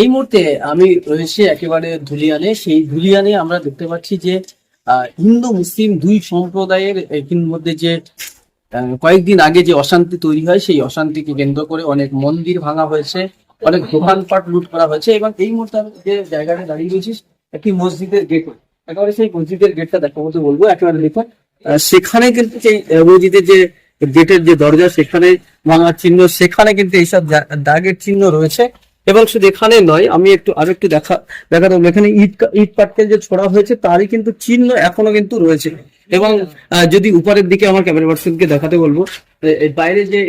এই মুহূর্তে আমি রয়েছে একেবারে ধুলিয়ানে। সেই ধুলিয়ানে আমরা দেখতে পাচ্ছি যে হিন্দু, মুসলিম দুই সম্প্রদায়ের মধ্যে যে কয়েকদিন আগে যে অশান্তি তৈরি হয়, সেই অশান্তিকে কেন্দ্র করে অনেক মন্দির ভাঙা হয়েছে, অনেক দোকানপাট লুট করা হয়েছে এবং এই মুহূর্তে আমি যে জায়গাটা দাঁড়িয়ে রয়েছি, একটি মসজিদের গেট। একেবারে সেই মসজিদের গেটটা দেখা মতো বলব, একেবারে দেখুন। সেখানে কিন্তু সেই মসজিদের যে গেটের যে দরজা, সেখানে ভাঙার চিহ্ন, সেখানে কিন্তু এইসব দাগের চিহ্ন রয়েছে। এবং শুধু এখানে নয়, আমি একটু, আরও একটু দেখা, দেখাতে বলব এখানে ইট ইট পাটকেল যে ছোড়া হয়েছে, তারই কিন্তু চিহ্ন এখনও কিন্তু রয়েছে। এবং যদি উপরের দিকে আমার ক্যামেরা পার্সনকে দেখাতে বলব বাইরে যে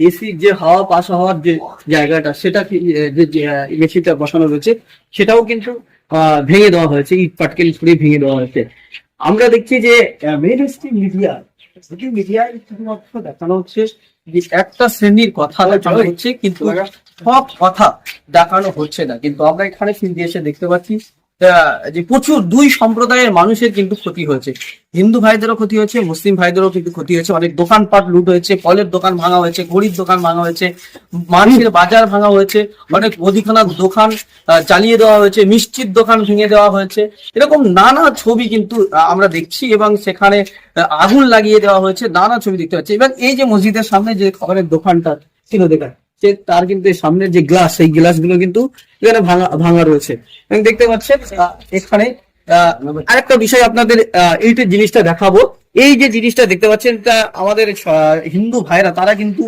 এসি যে হাওয়া, পাশ হওয়ার যে জায়গাটা, সেটা যে মেশিনটা বসানো রয়েছে, সেটাও কিন্তু ভেঙে দেওয়া হয়েছে, ইট পাটকেল ছুড়ে ভেঙে দেওয়া হয়েছে। আমরা দেখছি যে মেন স্ট্রিম মিডিয়া মিডিয়ায় শুধুমাত্র দেখানো হচ্ছে যে একটা শ্রেণির কথা দেখানো হচ্ছে কিন্তু সব কথা দেখানো হচ্ছে না। কিন্তু আমরা এখানে এসে দেখতে পাচ্ছি যে প্রচুর দুই সম্প্রদায়ের মানুষের কিন্তু ক্ষতি হয়েছে। হিন্দু ভাইদেরও ক্ষতি হয়েছে, মুসলিম ভাইদেরও কিন্তু ক্ষতি হয়েছে। অনেক দোকানপাট লুট হয়েছে, ফলের দোকান ভাঙা হয়েছে, ঘড়ির দোকান ভাঙা হয়েছে, মাছের বাজার ভাঙা হয়েছে, অনেক মুদিখানার দোকান জ্বালিয়ে দেওয়া হয়েছে, মিষ্টির দোকান ভেঙে দেওয়া হয়েছে। এরকম নানা ছবি কিন্তু আমরা দেখছি এবং সেখানে আগুন লাগিয়ে দেওয়া হয়েছে, নানা ছবি দেখতে পাচ্ছি। এবং এই যে মসজিদের সামনে যে খাবারের দোকানটা ছিল দেখা সে তার কিন্তু সামনের যে গ্লাস সেই গ্লাসগুলো কিন্তু এখানে ভাঙা ভাঙা রয়েছে। এবং দেখতে পাচ্ছেন এখানে আরেকটা বিষয় আপনাদের এইটা জিনিসটা দেখাবো। এই যে জিনিসটা দেখতে পাচ্ছেন আমাদের হিন্দু ভাইরা তারা কিন্তু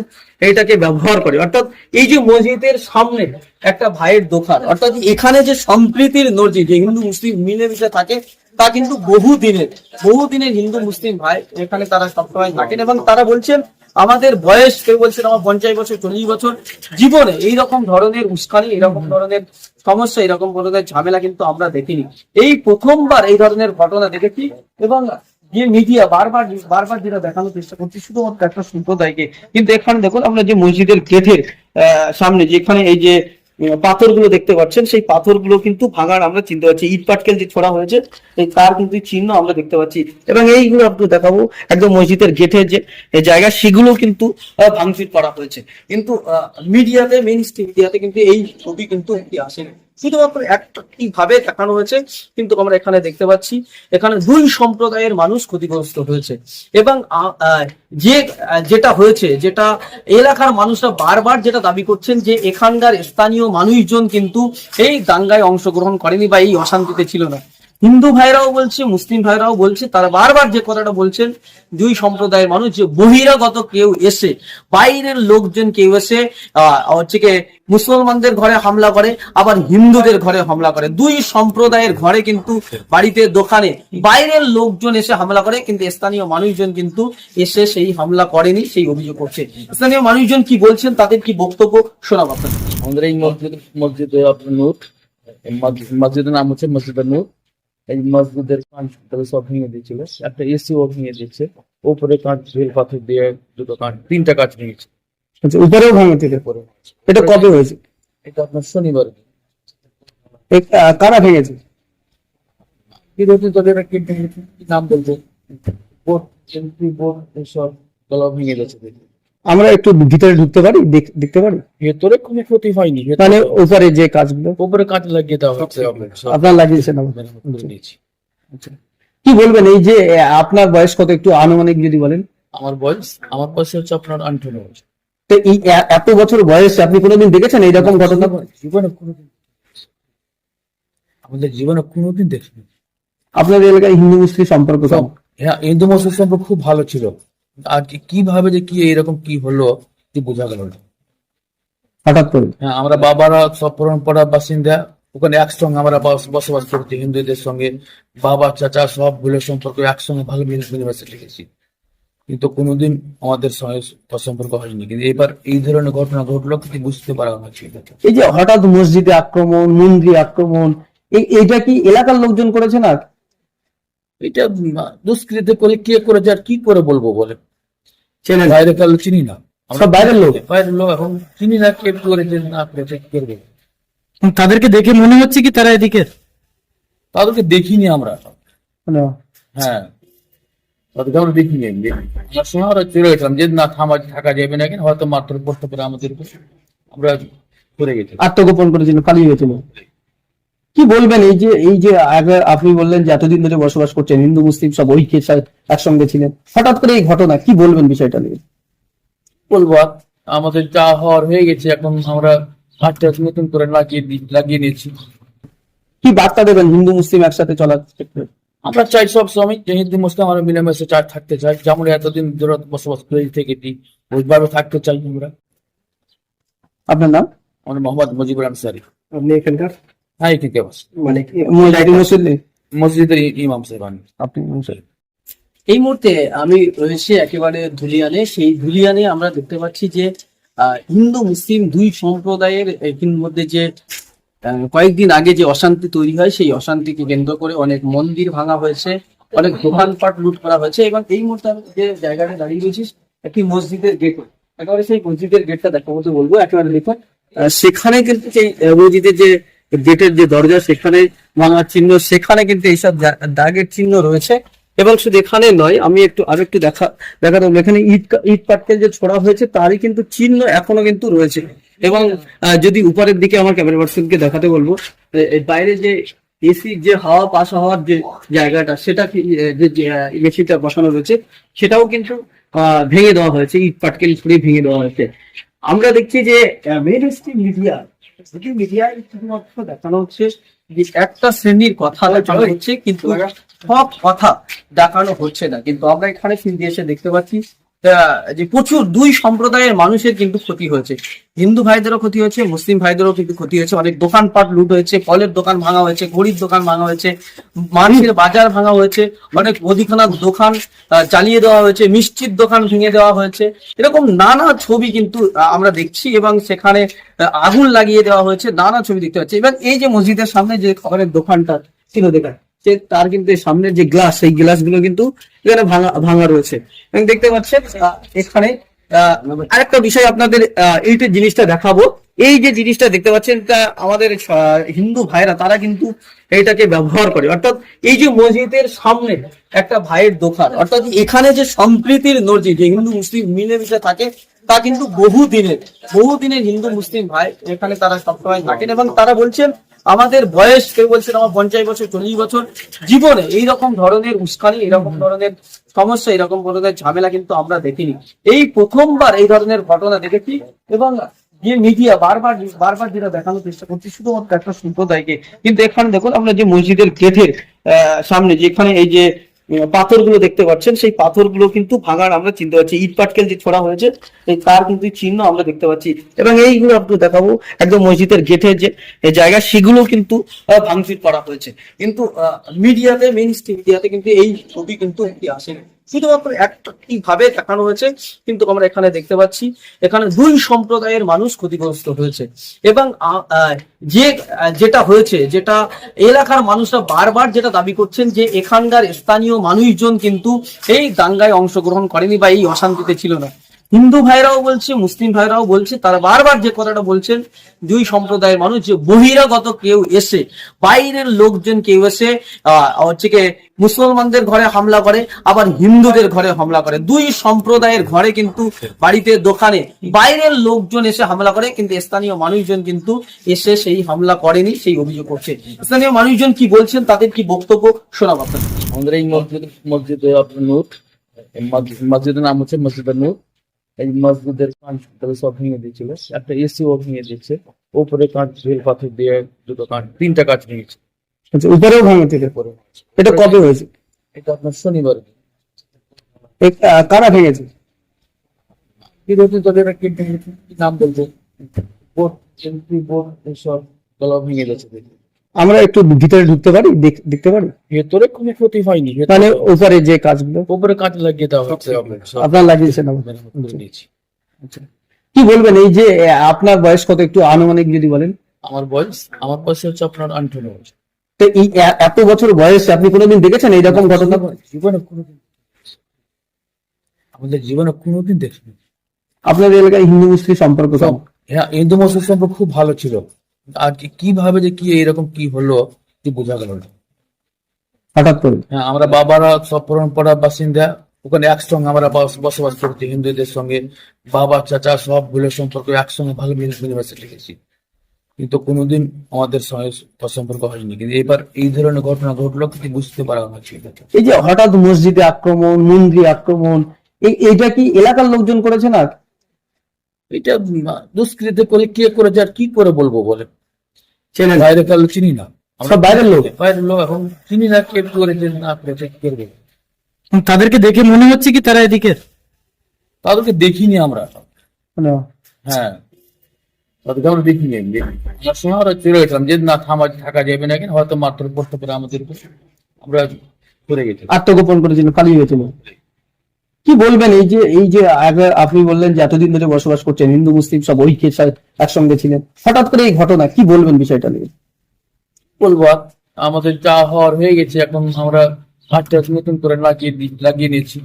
এইটাকে ব্যবহার করে। অর্থাৎ এই যে মসজিদের সামনে একটা ভাইয়ের দোকান, অর্থাৎ এখানে যে সম্প্রীতির নজির যে হিন্দু, মুসলিম মিলেমিশে থাকে, তা কিন্তু বহু দিনের বহু দিনের হিন্দু, মুসলিম ভাই, এখানে তারা সবসময় থাকেন এবং তারা বলছেন আমাদের বয়স কেউ বলছেন আমার পঞ্চাশ বছর চল্লিশ বছর জীবনে এইরকম ধরনের উস্কানি এরকম ধরনের সমস্যা এরকম ধরনের ঝামেলা কিন্তু আমরা দেখিনি। এই প্রথমবার এই ধরনের ঘটনা দেখেছি এবং যে মিডিয়া বারবার বারবার যেটা দেখানোর চেষ্টা করছি শুধুমাত্র একটা সম্প্রদায়কে। কিন্তু এখানে দেখুন আমরা যে মসজিদের গেটের সামনে যেখানে এই যে পাথরগুলো দেখতে পাচ্ছেন। সেই পাথরগুলো কিন্তু ভাঙার আমরা চিনতে পারছি ইট পাটকেল যে ছোড়া হয়েছে, এই তার কিন্তু চিহ্ন আমরা দেখতে পাচ্ছি। এবং এইগুলো আপনি দেখাবো একদম মসজিদের গেটের যে জায়গা সেগুলো কিন্তু ভাঙচুর করা হয়েছে। কিন্তু মিডিয়াতে স্ট্রিম মিডিয়াতে কিন্তু এই ছবি কিন্তু একটি আসেনি। শুধুমাত্র একটা ভাবে দেখানো হয়েছে, কিন্তু আমরা এখানে দেখতে পাচ্ছি, এখানে দুই সম্প্রদায়ের মানুষ ক্ষতিগ্রস্ত হয়েছে। এবং যে, যেটা হয়েছে, যেটা এলাকার মানুষরা বারবার যেটা দাবি করছেন যে এখানকার স্থানীয় মানুষজন কিন্তু এই দাঙ্গায় অংশগ্রহণ করেনি বা এই অশান্তিতে ছিল না। হিন্দু ভাইরাও বলছে মুসলিম ভাইরাও বলছে তারা বারবার যে কথাটা বলছেন দুই সম্প্রদায়ের মানুষ যে বহিরাগত কেউ এসে বাইরের লোকজন কেউ এসে আহ, হচ্ছে কি মুসলমানদের ঘরে হামলা করে আবার হিন্দুদের ঘরে হামলা করে। দুই সম্প্রদায়ের ঘরে কিন্তু বাড়িতে দোকানে বাইরের লোকজন এসে হামলা করে কিন্তু স্থানীয় মানুষজন কিন্তু এসে সেই হামলা করেনি সেই অভিযোগ করছে। স্থানীয় মানুষজন কি বলছেন তাদের কি বক্তব্য আপনাদের? আমাদের এই মসজিদ মসজিদ আপনার নূর মসজিদের নাম হচ্ছে মসজিদের নূর। এই মসজিদের কাঁচ সব ভেঙে দিয়েছিল। একটা এসি ও ভেঙে দিয়েছে। উপরে কাঁচ ঢিল পাথর দিয়ে দুটো কাঁচ তিনটা কাঁচ ভেঙেছে আচ্ছা উপরেও ভাঙতে উপরে এটা কবে হয়েছে? এটা আপনার শনিবার। কারা ভেঙেছে? কি রয়েছে তোদের কি নাম বলব? বোর্ড এমপি বোর্ড এইসবগুলো ভেঙে গেছে দেখি। আমরা একটু ভিতরে ঢুকতে পারি দেখতে পারি? ভেতরে কোনো ক্ষতি হয়নি মানে উপরে যে কাজগুলো? উপরে কাঁচ লাগিয়ে দেওয়া হচ্ছে আপনার লাগিয়েছেন দিয়েছি। কি বলবেন এই যে আপনার বয়স কত একটু আনুমানিক যদি বলেন? আমার বয়স আমার বয়স হচ্ছে আপনার বছর। তো এই এত বছর বয়সে আপনি কোনোদিন দেখেছেন এইরকম ঘটনা? জীবনে কোনোদিন আমাদের জীবনে কোনোদিন দেখিনি। আপনাদের এলাকায় হিন্দু মুসলিম সম্পর্ক? হ্যাঁ হিন্দু মুসলিম সম্পর্ক খুব ভালো ছিল। আর কীভাবে যে কি এরকম কি হলো কি বোঝা গেল হঠাৎ করে? হ্যাঁ আমরা বাবারা সব পরম্পরা বাসিন্দা। ওখানে একসঙ্গে আমরা বসবাস করছি হিন্দুদের সঙ্গে। বাবা চাচা সবগুলো সম্পর্ক একসঙ্গে ভালো মিলেমিশে লিখেছি কিন্তু কোনোদিন আমাদের সঙ্গে সম্পর্ক হয়নি। কিন্তু এবার এই ধরনের ঘটনা ঘটলো কিছু বুঝতে পারা হয়েছিল এই যে হঠাৎ মসজিদে আক্রমণ মন্দিরে আক্রমণ এইটা কি এলাকার লোকজন করেছে না? এটা দুষ্কৃতি করে কে করেছে আর কি করে বলব বলে চেনেন বাইরে কালো চিনি না। সব বাইরের লোক। বাইরের লোক এখন চিনি না কে করেছে না করেছে কি করবে তাদেরকে দেখে মনে হচ্ছে কি তারা এদিকে? তাদেরকে দেখিনি আমরা। হ্যাঁ। তাদেরকে আমরা দেখিনি আমি আমার সময় আমরা চলে গেছিলাম যে না থামা থাকা যাবে না কেন হয়তো মাত্র পড়তে পারে আমাদের উপর। আমরা করে গেছে আত্মগোপন করেছিল পালিয়ে গেছিল। কি বলবেন? এই যে এই যে আগে আপনি বললেন যে এতদিন ধরে বসবাস করছেন হিন্দু মুসলিম সব ঐক্যের একসঙ্গে ছিলেন। হঠাৎ করে এই ঘটনা কি বলবেন বিষয়টা নিয়ে? বলব আমাদের যা হওয়ার হয়ে গেছে এখন আমরা হাতটা নতুন করে লাগিয়ে লাগিয়ে নিয়েছি কি বার্তা দেবেন হিন্দু মুসলিম একসাথে চলার ক্ষেত্রে? আমরা চাই সব সময় যে হিন্দু মুসলিম আমরা মিলেমিশে চাই থাকতে চাই। যেমন এতদিন ধরে বসবাস করে থেকেছি ওইভাবে থাকতে চাই আমরা। আপনার নাম? আমরা মোহাম্মদ মুজিবুর আনসারি। আপনি এখানকার? হ্যাঁ ঠিক আছে মানে মসজিদের ইমাম সাহেব আমি। আপনি মুসলিম এই মুহূর্তে আমি রয়েছে একেবারে ধুলিয়ানে। সেই ধুলিয়ানে আমরা দেখতে পাচ্ছি যে আহ, হিন্দু মুসলিম দুই সম্প্রদায়ের মধ্যে যে কয়েকদিন আগে যে অশান্তি তৈরি হয় সেই অশান্তিকে কেন্দ্র করে অনেক মন্দির ভাঙা হয়েছে অনেক দোকানপাট লুট করা হয়েছে। এবং এই মুহূর্তে আমি যে জায়গাটা দাঁড়িয়ে রয়েছি একটি মসজিদের গেট একেবারে সেই মসজিদের গেটটা দেখা মতো বলব একেবারে দেখুন। সেখানে কিন্তু সেই মসজিদের যে গেটের যে দরজা সেখানে ভাঙার চিহ্ন, সেখানে কিন্তু এইসব দাগের চিহ্ন রয়েছে। এবং শুধু এখানে নয়, আমি একটু, আরও একটু দেখা, দেখাতে বলব। এখানে ইট ইট পাটকেল যে ছোড়া হয়েছে, তারই কিন্তু চিহ্ন এখনও কিন্তু রয়েছে। এবং যদি উপরের দিকে আমার ক্যামেরা পার্সনকে দেখাতে বলব বাইরে যে এসি যে হাওয়া, পাশ হওয়ার যে জায়গাটা, সেটা যে মেশিনটা বসানো রয়েছে, সেটাও কিন্তু ভেঙে দেওয়া হয়েছে, ইট পাটকেল ছুড়ে ভেঙে দেওয়া হয়েছে। আমরা দেখছি যে মেন স্ট্রিম মিডিয়া মিডিয়ায় শুধুমাত্র দেখানো হচ্ছে যে একটা শ্রেণির কথা দেখানো হচ্ছে কিন্তু সব কথা দেখানো হচ্ছে না। কিন্তু আমরা এখানে দিয়ে এসে দেখতে পাচ্ছি যে প্রচুর দুই সম্প্রদায়ের মানুষের কিন্তু ক্ষতি হয়েছে। হিন্দু ভাইদেরও ক্ষতি হয়েছে, মুসলিম ভাইদেরও কিন্তু ক্ষতি হয়েছে। অনেক দোকানপাট লুট হয়েছে ফলের দোকান ভাঙা হয়েছে, ঘড়ির দোকান ভাঙা হয়েছে, মাছের বাজার ভাঙা হয়েছে, অনেক মুদিখানার দোকান জ্বালিয়ে দেওয়া হয়েছে, মিষ্টির দোকান ভেঙে দেওয়া হয়েছে। এরকম নানা ছবি কিন্তু আমরা দেখছি এবং সেখানে আগুন লাগিয়ে দেওয়া হয়েছে, নানা ছবি দেখতে পাচ্ছি। এবং এই যে মসজিদের সামনে যে খাবারের দোকানটা ছিল দেখা সে তার কিন্তু এই সামনের যে গ্লাস সেই গ্লাসগুলো কিন্তু এখানে ভাঙা ভাঙা রয়েছে। এবং দেখতে পাচ্ছেন এখানে আরেকটা বিষয় আপনাদের আহ, এইটা জিনিসটা দেখাবো। এই যে জিনিসটা দেখতে পাচ্ছেন আমাদের হিন্দু ভাইরা তারা কিন্তু এইটাকে ব্যবহার করে। অর্থাৎ এই যে মসজিদের সামনে একটা ভাইয়ের দোকান অর্থাৎ এখানে যে সম্প্রীতির নজির যে হিন্দু মুসলিম মিলেমিশে থাকে তা কিন্তু বহু দিনের বহু দিনের হিন্দু মুসলিম ভাই এখানে তারা সবসময় থাকেন এবং তারা বলছেন আমাদের বয়স কেউ বলছেন আমার পঞ্চাশ বছর চল্লিশ বছর জীবনে এইরকম ধরনের উস্কানি এরকম ধরনের সমস্যা এরকম ধরনের ঝামেলা কিন্তু আমরা দেখিনি। এই প্রথমবার এই ধরনের ঘটনা দেখেছি এবং যে মিডিয়া বারবার বারবার যেটা দেখানোর চেষ্টা করছি শুধুমাত্র একটা সম্প্রদায়কে। কিন্তু এখানে দেখুন আমরা যে মসজিদের গেটের সামনে যেখানে এই যে পাথরগুলো দেখতে পাচ্ছেন। সেই পাথরগুলো কিন্তু ভাঙার আমরা চিনতে পারছি ইট পাটকেল যে ছোড়া হয়েছে, এই তার কিন্তু চিহ্ন আমরা দেখতে পাচ্ছি। এবং এইগুলো আপনি দেখাবো একদম মসজিদের গেটের যে জায়গা, সেগুলো কিন্তু ভাঙচুর করা হয়েছে। কিন্তু মিডিয়াতে মেইন মিডিয়াতে কিন্তু এই ছবি কিন্তু একটি আসেনি। শুধুমাত্র একটা ভাবে দেখানো হয়েছে, কিন্তু আমরা এখানে দেখতে পাচ্ছি, এখানে দুই সম্প্রদায়ের মানুষ ক্ষতিগ্রস্ত হয়েছে। এবং যে, যেটা হয়েছে, যেটা এলাকার মানুষরা বারবার যেটা দাবি করছেন যে এখানকার স্থানীয় মানুষজন কিন্তু এই দাঙ্গায় অংশগ্রহণ করেনি বা এই অশান্তিতে ছিল না। হিন্দু ভাইরাও বলছে মুসলিম ভাইরাও বলছে তারা বারবার যে কথাটা বলছেন দুই সম্প্রদায়ের মানুষ যে বহিরাগত কেউ এসে বাইরের লোকজন কেউ এসে আহ, হচ্ছে কি মুসলমানদের ঘরে হামলা করে আবার হিন্দুদের ঘরে হামলা করে। দুই সম্প্রদায়ের ঘরে কিন্তু বাড়িতে দোকানে বাইরের লোকজন এসে হামলা করে কিন্তু স্থানীয় মানুষজন কিন্তু এসে সেই হামলা করেনি সেই অভিযোগ করছে। স্থানীয় মানুষজন কি বলছেন তাদের কি বক্তব্য শোনাব আপনাদের? আমাদের এই মসজিদ মসজিদে আপনার নূর মসজিদ- মসজিদের নাম হচ্ছে মসজিদের নূর। এই মসজিদের কাঁচ তবে সব ভেঙে দিয়েছিল। একটা এসি ও ভেঙে দিয়েছে। উপরে কাঁচ ঢিল পাথর দিয়ে দুটো কাঁচ তিনটা কাঁচ ভেঙেছে। আচ্ছা উপরেও ভাঙতে উপরে এটা কবে হয়েছে? এটা আপনার শনিবার। কারা ভেঙেছে? কি রয়েছে তোদের কি নাম বলব? বোর্ড এমপি বোর্ড এইসব গলা ভেঙে গেছে দেখি আমরা একটু ভিতরে ঢুকতে পারি? দেখতে পারি? ভেতরে কোনো ক্ষতি হয়নি মানে উপরে যে কাজগুলো? উপরে কাঁচ লাগিয়ে দেওয়া হচ্ছে আপনার লাগিয়েছেন দিয়েছি। কি বলবেন এই যে আপনার বয়স কত? একটু আনুমানিক যদি বলেন। আমার বয়স আমার বয়স হচ্ছে আপনার আন্ঠান্ন বছর। তো এই এত বছর বয়স আপনি কোনোদিন দেখেছেন এইরকম ঘটনা? জীবনে কোনোদিন আমাদের জীবনে কোনোদিন দেখিনি। আপনাদের এলাকায় হিন্দু মুসলিম সম্পর্ক? হ্যাঁ হিন্দু মুসলিম সম্পর্ক খুব ভালো ছিল। আর কীভাবে যে কি এরকম কি হলো কি বোঝা গেল হঠাৎ করে? হ্যাঁ আমরা বাবারা সব পরম্পরা বাসিন্দা। ওখানে একসঙ্গে আমরা বসবাস করছি হিন্দুদের সঙ্গে। বাবা চাচা সবগুলো সম্পর্ক একসঙ্গে ভালো মিলেমিশে লিখেছি। কিন্তু কোনোদিন আমাদের সঙ্গে সম্পর্ক হয়নি। কিন্তু এবার এই ধরনের ঘটনা ঘটলো কিন্তু বুঝতে পারা হচ্ছে এই যে হঠাৎ মসজিদে আক্রমণ মন্দিরে আক্রমণ এটা কি এলাকার লোকজন করেছে না? এটা দুষ্কৃতি করে কে করেছে আর কি করে বলব বলে চেনেন বাইরে চিনি না। সব বাইরের লোক? বাইরের লোক এখন চিনি না কে করেছে না করেছে কি করবে তাদেরকে দেখে মনে হচ্ছে কি তারা এদিকে? তাদেরকে দেখিনি আমরা। হ্যাঁ। তাদেরকে আমরা দেখিনি সময় আমরা চলে গেছিলাম যে না থামা থাকা যাবে না কেন হয়তো মাত্র করতে পারে আমাদের উপর। আমরা চলে গেছি আত্মগোপন করেছিল পালিয়ে গেছিল। কি বলবেন? এই যে এই যে আগে আপনি বললেন যে এতদিন ধরে বসবাস করছেন হিন্দু মুসলিম সব ঐক্যের একসঙ্গে ছিলেন। হঠাৎ করে এই ঘটনা কি বলবেন বিষয়টা নিয়ে? বলব আমাদের চা হওয়ার হয়ে গেছে এখন আমরা হাটটা নতুন করে লাগিয়ে লাগিয়ে নিয়েছি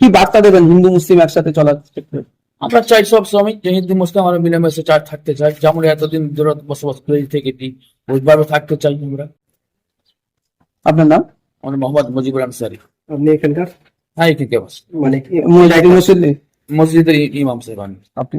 কি বার্তা দেবেন হিন্দু মুসলিম একসাথে চলার? ক্ষেত্রে আমরা চাই সব সময় যে হিন্দু মুসলিম আমরা মিলেমিশে চাই থাকতে চাই। যেমন এতদিন ধরে বসবাস করে থেকেছি ওইভাবে থাকতে চাই আমরা। আপনার নাম? আমরা মোহাম্মদ মুজিবুর আনসারি। আপনি এখানকার? হ্যাঁ ঠিক আছে মানে মসজিদের ইমাম সাহেব আমি আপনি